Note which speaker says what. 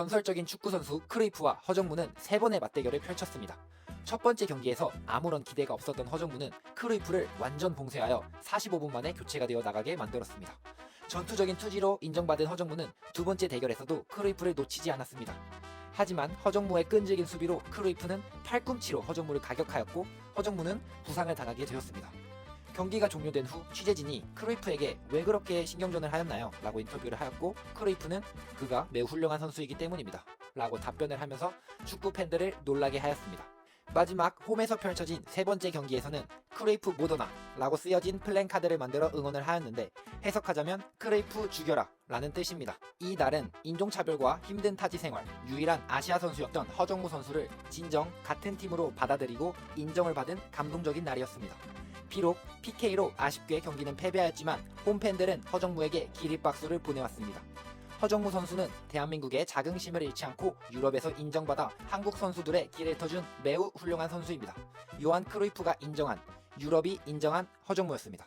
Speaker 1: 전설적인 축구 선수 크루이프와 허정무는 세 번의 맞대결을 펼쳤습니다. 첫 번째 경기에서 아무런 기대가 없었던 허정무는 크루이프를 완전 봉쇄하여 45분 만에 교체가 되어 나가게 만들었습니다. 전투적인 투지로 인정받은 허정무는 두 번째 대결에서도 크루이프를 놓치지 않았습니다. 하지만 허정무의 끈질긴 수비로 크루이프는 팔꿈치로 허정무를 가격하였고 허정무는 부상을 당하게 되었습니다. 경기가 종료된 후 취재진이 크루이프에게 왜 그렇게 신경전을 하였나요? 라고 인터뷰를 하였고 크루이프는 그가 매우 훌륭한 선수이기 때문입니다. 라고 답변을 하면서 축구 팬들을 놀라게 하였습니다. 마지막 홈에서 펼쳐진 세 번째 경기에서는 크레이프 모더나 라고 쓰여진 플랜카드를 만들어 응원을 하였는데 해석하자면 크레이프 죽여라 라는 뜻입니다. 이 날은 인종차별과 힘든 타지 생활, 유일한 아시아 선수였던 허정무 선수를 진정 같은 팀으로 받아들이고 인정을 받은 감동적인 날이었습니다. 비록 PK로 아쉽게 경기는 패배하였지만 홈팬들은 허정무에게 기립박수를 보내왔습니다. 허정무 선수는 대한민국의 자긍심을 잃지 않고 유럽에서 인정받아 한국 선수들의 길을 터준 매우 훌륭한 선수입니다. 요한 크루이프가 인정한 유럽이 인정한 허정무였습니다.